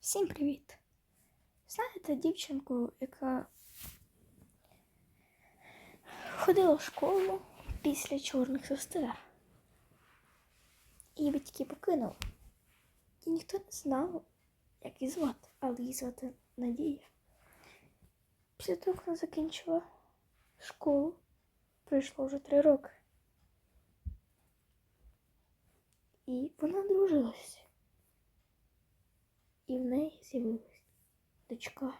Всім привіт! Знаєте дівчинку, яка ходила в школу після чорних сестер. Її батьки покинули. І ніхто не знав, як її звати, але її звати Надія. Після того, як вона закінчила школу, пройшло вже три роки. І вона одружилася. І в неї з'явилась дочка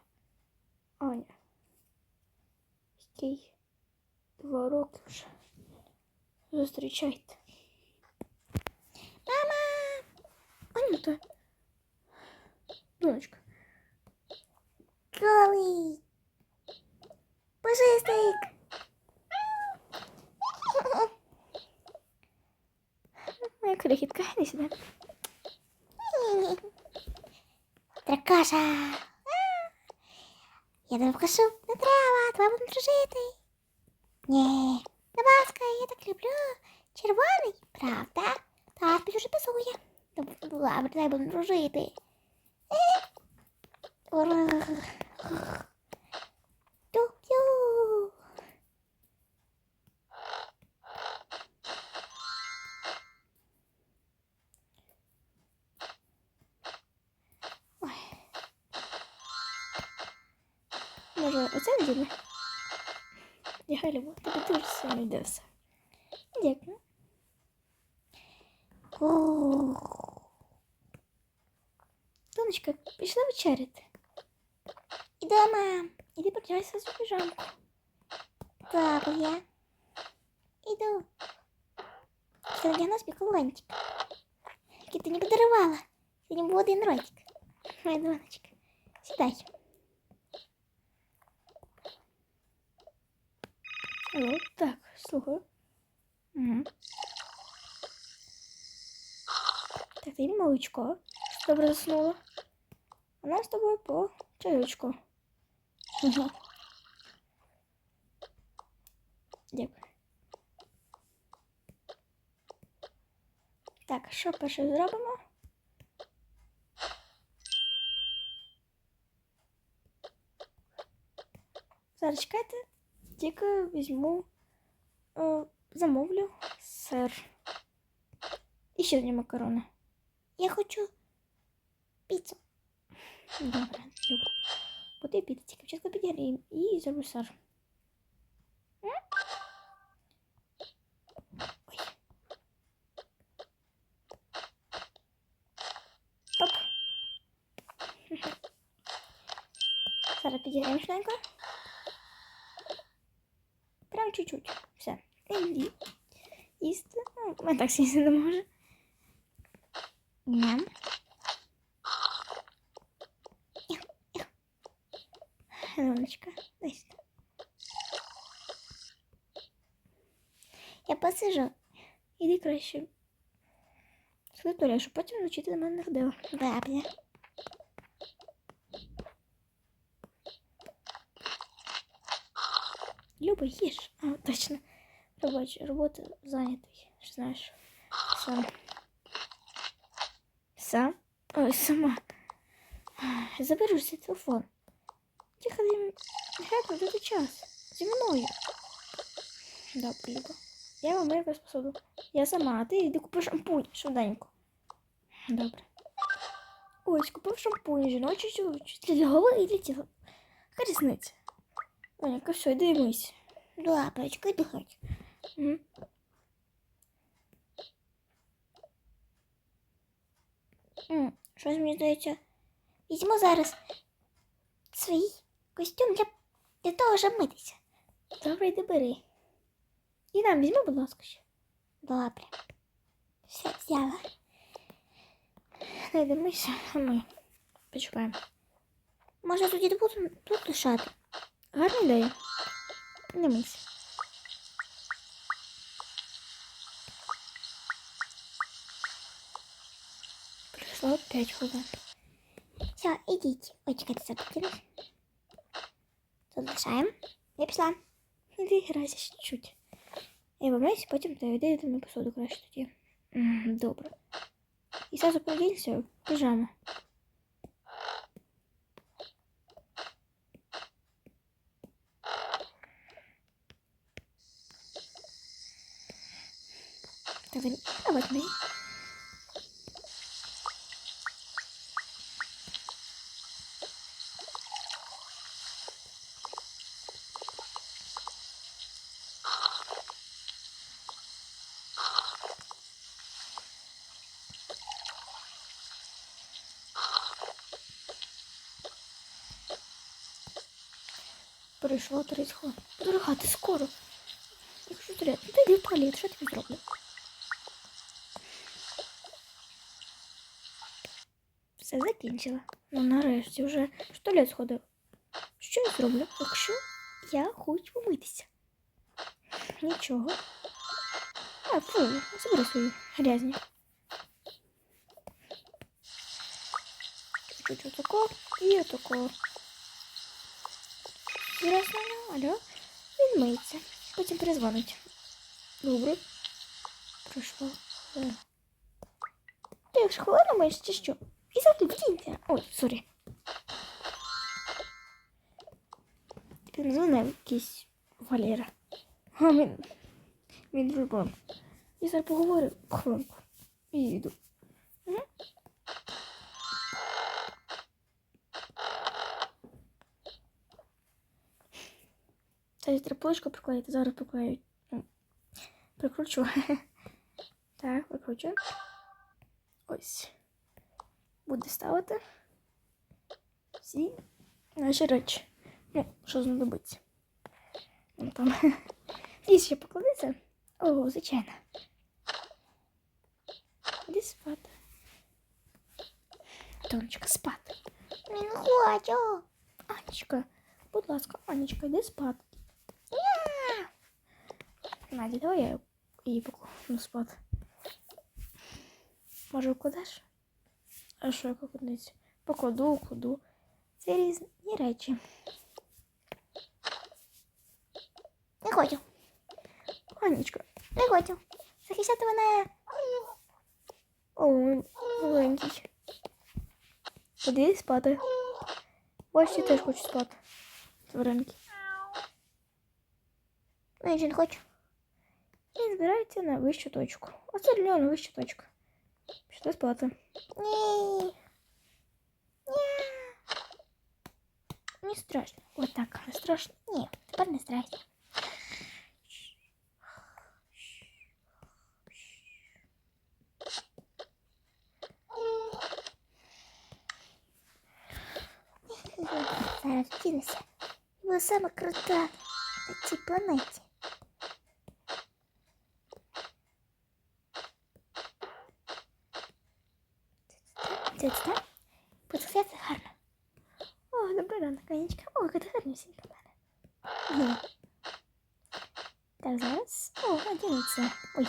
Аня. Який два роки вже. Зустрічайте. Мама! Аня то. Донечка. Голий. Пушистик. Моя крихітка, іди сюди. Дракоша. Я тебе вкушу. Не треба, давай будемо дружити. Ні. Будь ласка, я так люблю. Червоний, правда? Так, тобі вже пасує. Добре, давай будемо дружити. дуже сильно йде все. Дякую. Ух. Донечка, пішла вечеряти. Іду, мам. Іди подягайся в піжамку. Добре. Іду. Ще для нас пікулончик. Який ти не подарувала. Сьогодні був один ротик. Моя донечка. Сідай. Алло, так, слухаю. Угу. Так, ти молочко. Добре заснула. У нас з тобою по чайочку. Угу. Дякую. Так, що перше зробимо? Зараз чекайте. Тільки візьму, е, замовлю сир. І ще одні макарони. Я хочу піцу. Добре, люблю. Буде піти, тільки спочатку підігріємо і зроблю сир. М? Ой. Оп. Зараз підіграємо швиденько. Прям чуть-чуть. Все. Іди. Їсти. Ну, мене так сісти не може. Ням. Леночка, дай сюди. Я посижу. Іди краще. Сюди Толя, щоб потім навчити до мене не ходила. Добре. Люба, їж. А, точно. Робоч, робота зайнятий. Що знаєш? Сам. Сам? Ой, сама. Заберу свій телефон. Тихо, геть дати час. Зі мною. Добре, Люба. Я вам якось посуду. Я сама, а ти йди купи шампунь швиденько. Добре. Ось, купив шампунь, жіночий чоловічий. Для голови і для тіла. Яка різниця? Оняка, все, йди мийся. Добре, чекай дихать. Угу. М, Щось мені здається. Візьму зараз свій костюм для, для того, щоб митися. Добре, йди бери. І нам візьми, будь ласка, ще. Добре. Все, взяла. Димися, а ми почекаємо. Може тоді буду тут лишати? Гарна ідея. Не мийся. Пройшло 5 хвилин. Все, идите, Ой, чекайте, закрутилась. Залишаємо. Я пішла. Відіграйся чуть-чуть. Я вибираюся, потім доведи мою посуду краще тоді. Добре. І зразу поведінься в пижаму. Так, а вот мы. Прийшло 30 хвилин. Дорога, ти скоро. Якщо туалет, ну ти йди в туалет, що я тобі зроблю? Все закінчила. Ну нарешті вже в туалет сходив. Що я зроблю, якщо я хочу помитися? Нічого. А, фу, забери свої грязні. Чуть-чуть отако і отако. Зараз алло, він миється. Потім перезвонить. Добре. Пройшло. Е. Ти якщо хвилину миєш чи що? І вдінься. Ой, сорі. Тепер не якийсь Валера. А він. Він дружбан. Я зараз поговорю хвилинку. І йду. Це триплочку приклеїти, зараз приклею. М, Прикручу. Так, прикручу. Ось. Буду ставити всі наші речі. Ну, що знадобиться. Ну, там. І ще покладеться. О, звичайно. Іди спати. Тонечка, спати. Не хочу. Анечка, будь ласка, Анечка, йди спати. Надя, давай я її покладу спати. Може, вкладеш? А що я покладеться? Покладу, кладу. Це різні речі. Не хочу. Анечка, Не хочу. Захищати мене. о, маленький. Іди спати. Бачите, теж хочу спати. Тваринки. Ну, я же не хочу. І збирається на вищу точку. Оце для нього на вищу точку. Пішли спати. Ні. Не страшно. Вот так, не страшно. Ні, тепер не страшно. Зараз втілюся. Ви саме крута на цій планеті. Це це? Поцілувати гарно. О, добрий ранок, Анечка. О, яка ти гарнюсінька в мене. Ні. Так, зараз. О, одягнеться. Ой.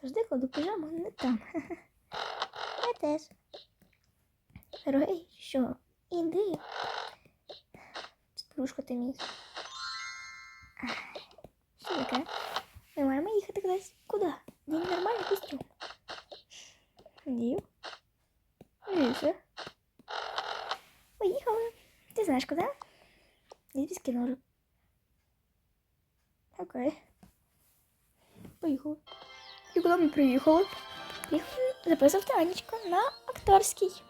Завжди кладу пижаму не там. Я теж. Дорогий, що? Іди. Спрушка ти мій. Ах, Що таке? Ми маємо їхати кудись. Куди? День нормальний костюм. Дів. Поїхали. Ти знаєш куди? Я тобі скину. Окей. Поїхали. І куди ми приїхали? Приїхали записувати Анечку на акторський.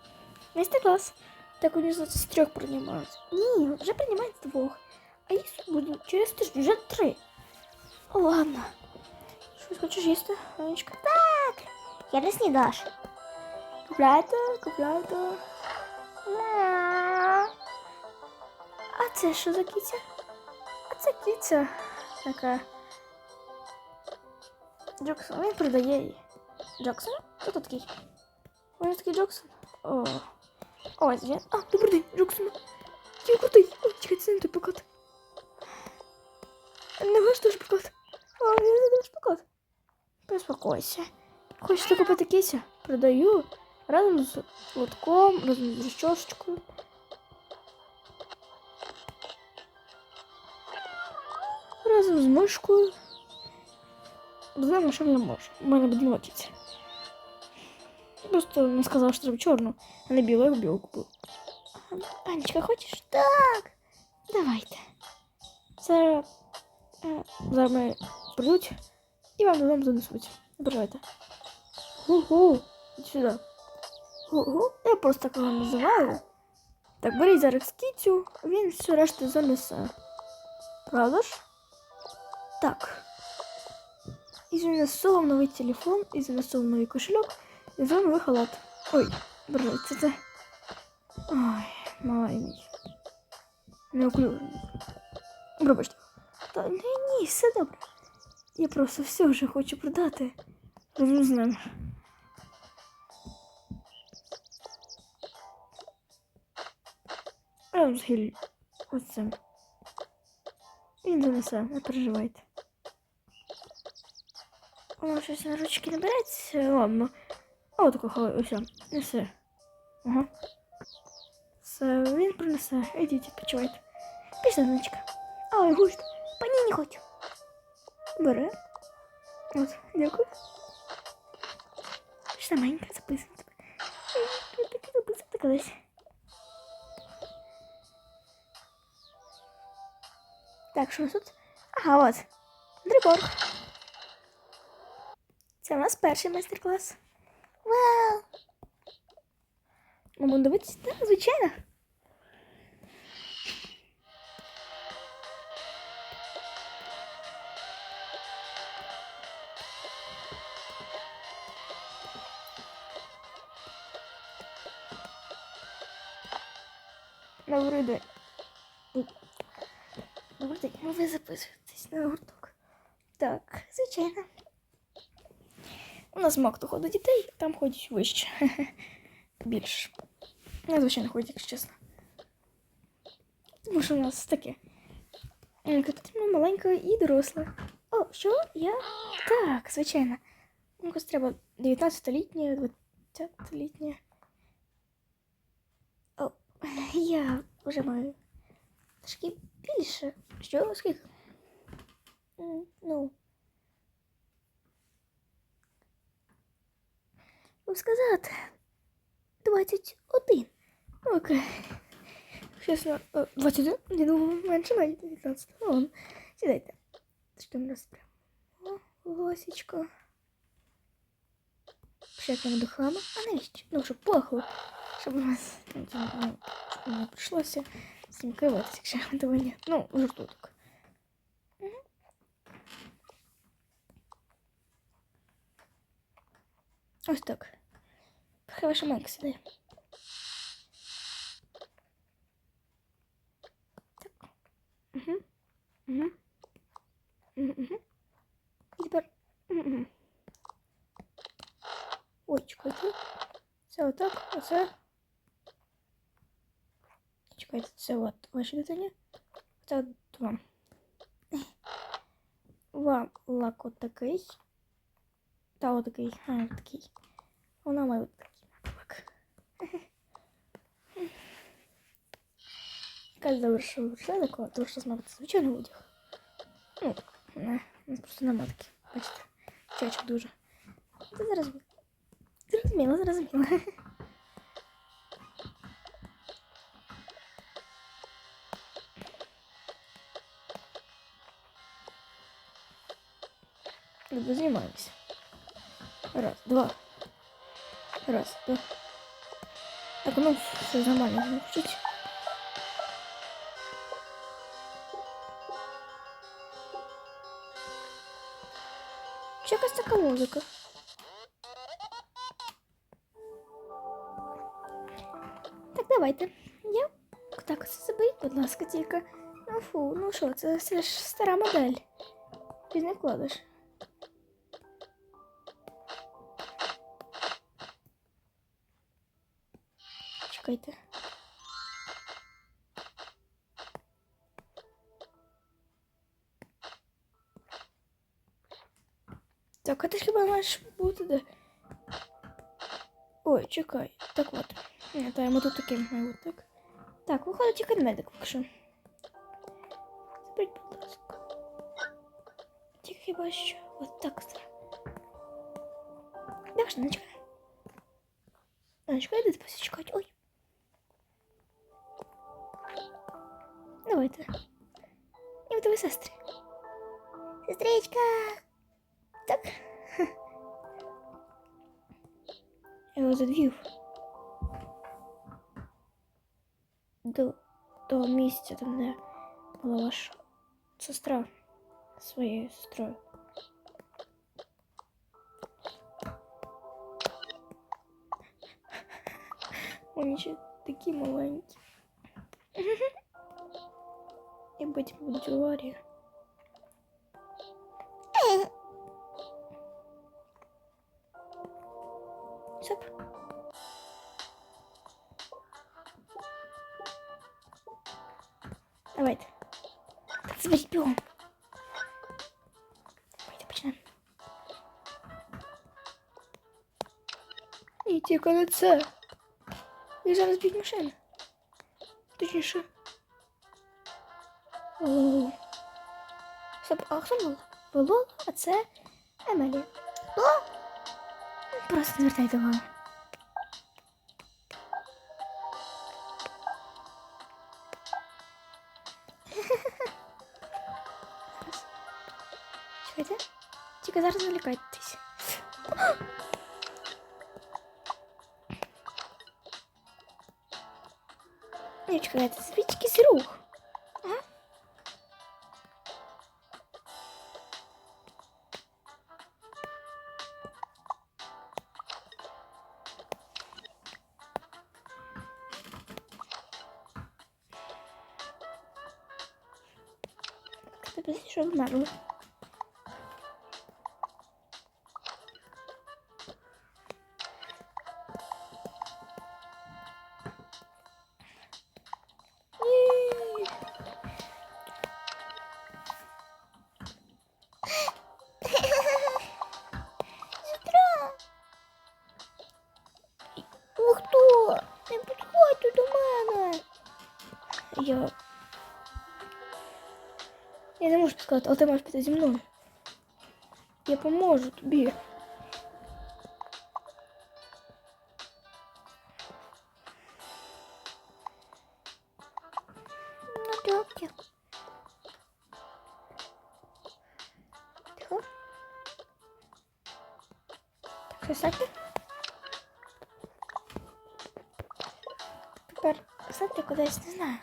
Мастер-клас. Так у нее з трьох приймають. Ні, вже приймають з двох. А їх буде через тиждень, вже три. О, ладно. Щось хочеш їсти, Анечка? Так. Я не снідаш. Купляйте, купляйте. Це що за кіця? А це кіця така. Джоксон, він продає її. Джоксон? Хто тут такий? Ось такий Джоксон. О. Ось він. А, добрий день, Джоксон. Я крутий. Ой, чекай, це не той плакат. Не ваш теж плакат. А, я не ваш плакат. Приспокойся. Хочете купити кися? Продаю. Разом з лотком, разом з розчосочкою. Разом з мишкою. Знаємо, що не можу. У мене буде нотіться. Просто не сказав, що треба чорну, а не білу, як білу купив. А, Анечка, хочеш? Так. Давайте. Зараз, е, зараз ми прийдуть і вам додому занесуть. Бажайте. Гу-гу. Іди сюди. Гу-гу. Я просто так його називаю. Так, беріть зараз кітю, він всю решту занесе. Правда ж? Так. І занесу вам новий телефон, і занесу вам новий кошельок, і за новий халат. Ой, боже, це це. Ой, малий мій. Неуклюжий. Пробачте. Та ні, ні, все добре. Я просто все вже хочу продати. Разом з ним. Разом з Гіллі. Ось цим. Він занесе, не переживайте. Воно щось на ручки не береться. Ладно. О, такого ось. Несе. Ага. Все, він принесе. Ідіть, відпочивайте. Пішла, донечка. Ой, гусь, по ній не хочу. Бере. От, дякую. Пішла маленька записувати. Таке записувати колись. Так, що у нас тут? Ага, от. Дріборг. Це у нас перший майстер-клас. Вау! Ми будемо дивитися, так, звичайно. Добрий день. Добрий день. Ну, ви записуєтесь на гурток. Так, звичайно. У нас мак ходить дітей, там ходять вище. Більше. Ну, звичайно, ходять, якщо чесно. Тому що у нас таке. Е, Потрібно маленька і доросла. О, що? Я? Так, звичайно. Ну, якось треба 19-літнє, 20-літнє. О, я вже маю трошки більше. Що? Скільки? М, Ну. сказати? 21. Окей. Чесно, е, 21? Я думаю, менше навіть 19. Ну, ладно. Сідайте. Що там нас прямо? О, Лосічко. Пшикнемо духами. А навіщо? Ну, щоб пахло. Щоб у нас ну, це, ну, щоб не прийшлося з цим криватися, якщо того ні. Ну, жартуток. Ось так. Хай ваша майка сідає. Так. Угу. Угу. Угу. Угу. І тепер. Угу. Ой, чекайте. Це отак, а це. Чекайте, це от ваші дитині. Це от вам. Вам лак от такий. Та от такий. А, от такий. Вона має от такий лак. Яка завершила все такого, тому що знову це звичайний одяг. Ну, не, не просто на матки. Бачите, чачок дуже. Це зараз зрозуміло, зрозуміло. Добре, знімаємося. Раз, два. Раз, два. Так, ну, все нормально, вчить. Що якась така музика? Так, давайте. Я так заберіть, будь ласка. Ну фу, ну що, це стара модель. Ти не Чекайте. Так, а ти ж хіба маєш бути де? Ой, чекай. Так от. Ні, та йому тут таким має бути, так. Так, виходить тільки медик, якщо. Заберіть, будь ласка. Тільки хіба що. От так зараз. Де ваша Наночка? Наночка, йди посічкать. Ой. Давайте. І в тебе сестри. Сестричка! Так. Я його задвів. До того місця, там, де була ваша сестра зі своєю сестрою. Вони ще такі маленькі. І батьки будуть у аварії. Стоп. Давайте. Так, зберіть бігом. Давайте почнемо. І тільки не це. І зараз б'ють машини. Стоп, а хто Лола? Ви Лола, а це Емелі. Хто? Просто не звертайте увагу. Зараз. Чекайте. Тільки зараз не лякайтесь. Ні, чекайте, звідки з рух? Тебе що сказати, але ти маєш піти зі мною. Я поможу тобі. Ну, добре. Тихо. Так, все сядьте. Тепер сядьте кудись, не знаю.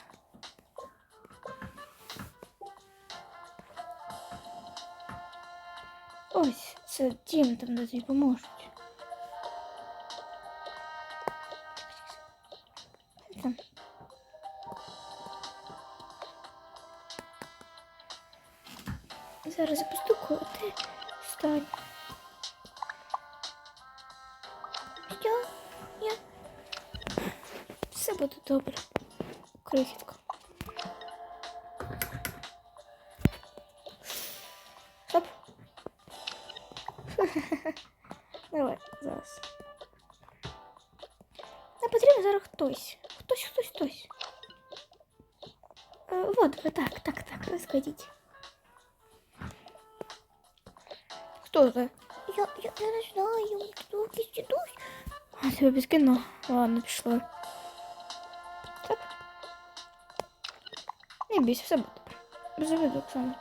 Ось, це дім, там де тобі поможуть. Там. Зараз я постукаю, а ти стань. Що? Я Все буде добре. Крихітко. так, так, складіть. Хто це? Я, я, я не знаю, хто якийсь дідусь. А, тебе підкинуло. Ладно, пішло. Так. Не бійся, все буде. Без обіду, Оксана.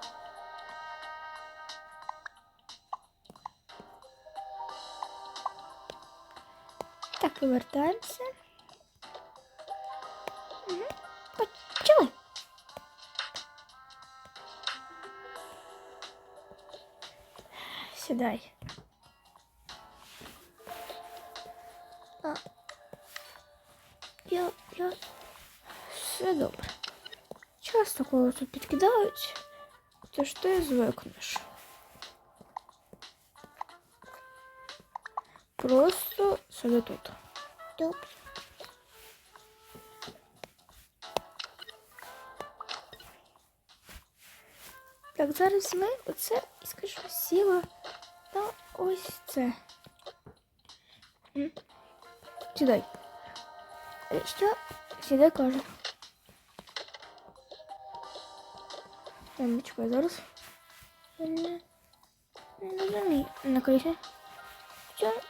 Так, повертаємося. Сідай. Я, я, Все добре. Часто, коли тут підкидають, то ж ти звикнеш. Просто сиди тут. добре. Так, зараз ми оце і скажімо сіла Da o işte. Hı? Çıday. E işte şeyde kaldı. Şimdi çıkıyoruz. Böyle. Ne kadar şey? Çok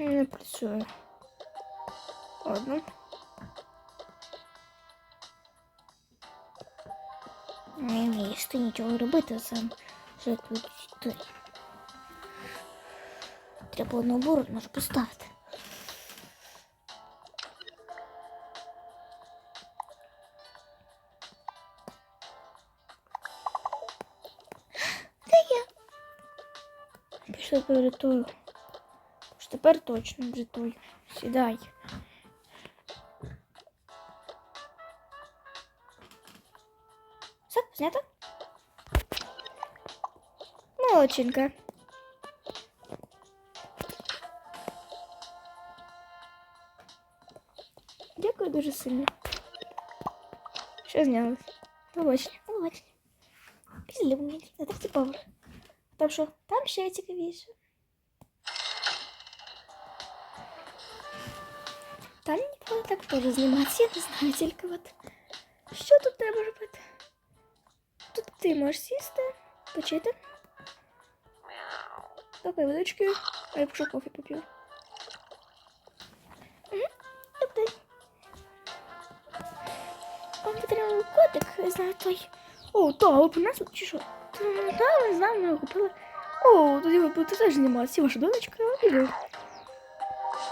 Не працює. Ладно. Не вмієш ти нічого робити сам. Що тут ти? Треба одну буру може поставити. Пішли порятую. Тож тепер точно врятую. Сідай. Все, знято? Молодчинка. Дякую дуже сильно. Що знялось? Побачення. Побачення. Після мені. На третій поверх. Там що? Там ще цікавіше. Там ніколи так теж зніматися, я не знаю тільки от. Що тут треба робити? Тут ти можеш сісти, почити. Давай водички, а я пишу кофе поп'ю. Угу. Добрий. Вам потрібен котик, я знаю той. О, та, ви принесли чи що? Та, та, не знаю, ми його купили. О, тоді ви будете теж зніматися, ваша донечка, і ви.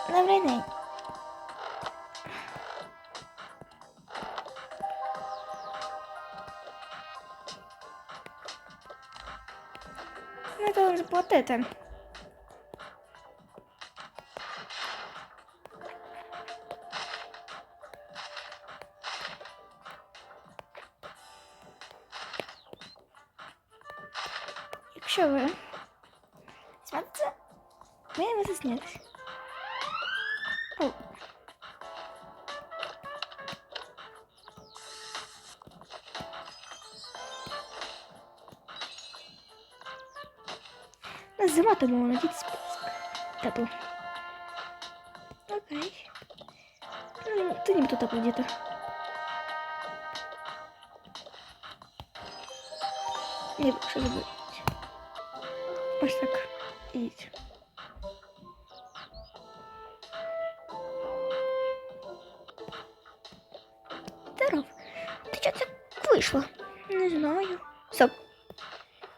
Добрий день. Не то заплатити. Якщо ви смієтеся, ви не заснятися. Ну, Зима, тому надіть список. Тепло. Окей. Ну, Ти нібито тепло діти. Ні, що забудь. Ось так. Ідіть. Здоров. Ти чого так вийшло? Не знаю. Стоп.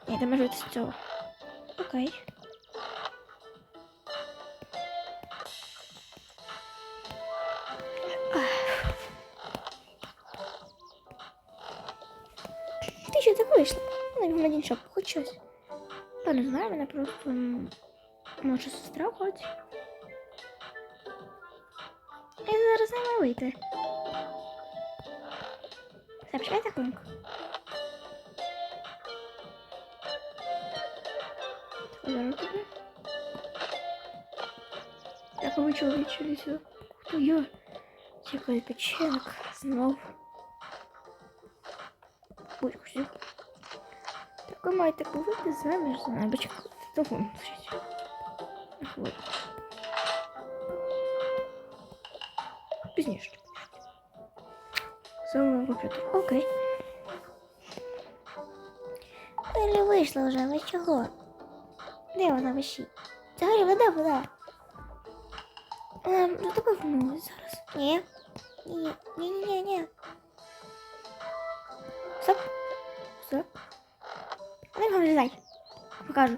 Ні, ти можеш з цього. Окей. В один шоп, хоч щось. Та не знаю, мене просто може сестра ходить. Я зараз не вийти. Почекайте хвилинку. Зараз тобі. Я побачила відчулися. Хто я? Тихо, печенок. Знов. Будь хузю. Так ви маєте повити заміж за нами. Чекайте, телефон лежить. На хвилину. Пізніше. Саме комп'ютер. Окей. Елі вийшла вже, ви чого? Де вона вищить? Взагалі, вода, вода. Ем, ну тебе вмилась зараз. Ні. Ні, ні, ні, ні, ні. Стоп. Стоп. А ну вилізай. Покажу.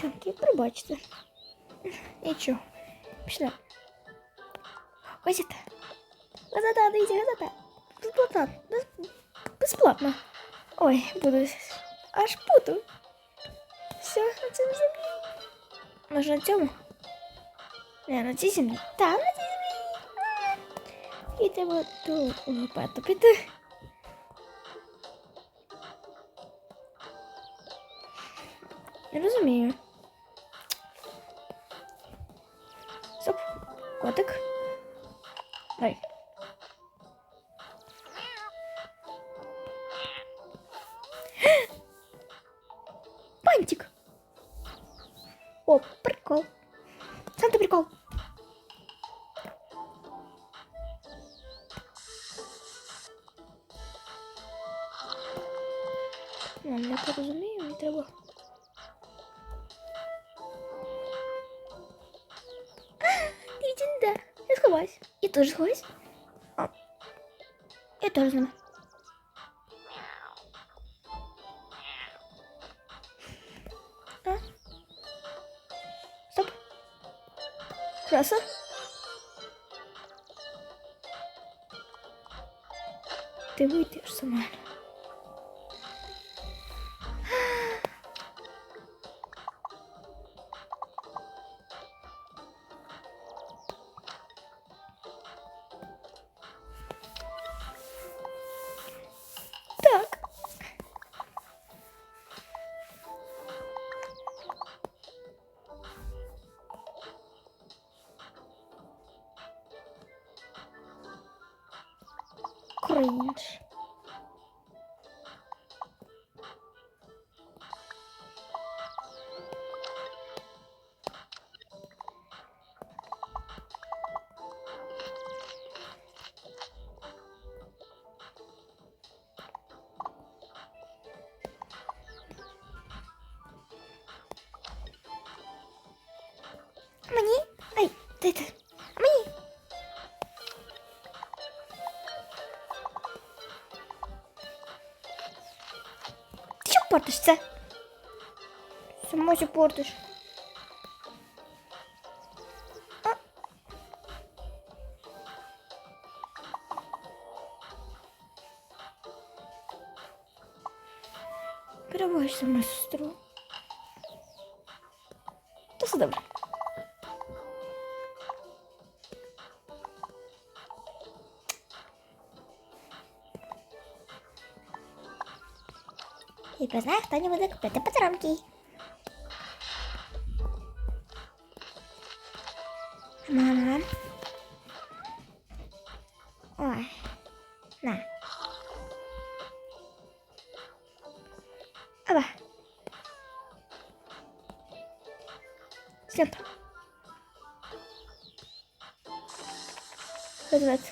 Чонки, пробачте. Нічого. Пішли. Газета. Газета, дивіться, газета. Безплатно. Без- Безплатно. Ой, буду аж путу. Все, на цьому землі. Може на цьому? Не, на цій землі. Та, на цій землі. І треба до лопату піти. Не розумію. Ти вийдеш за Мені? Ай, дайте. Мені. Ти що портиш це? Сама що портиш. І признає, хто не буде купити подарунки. Мама. Ой. На. Аба. Снято. Називається.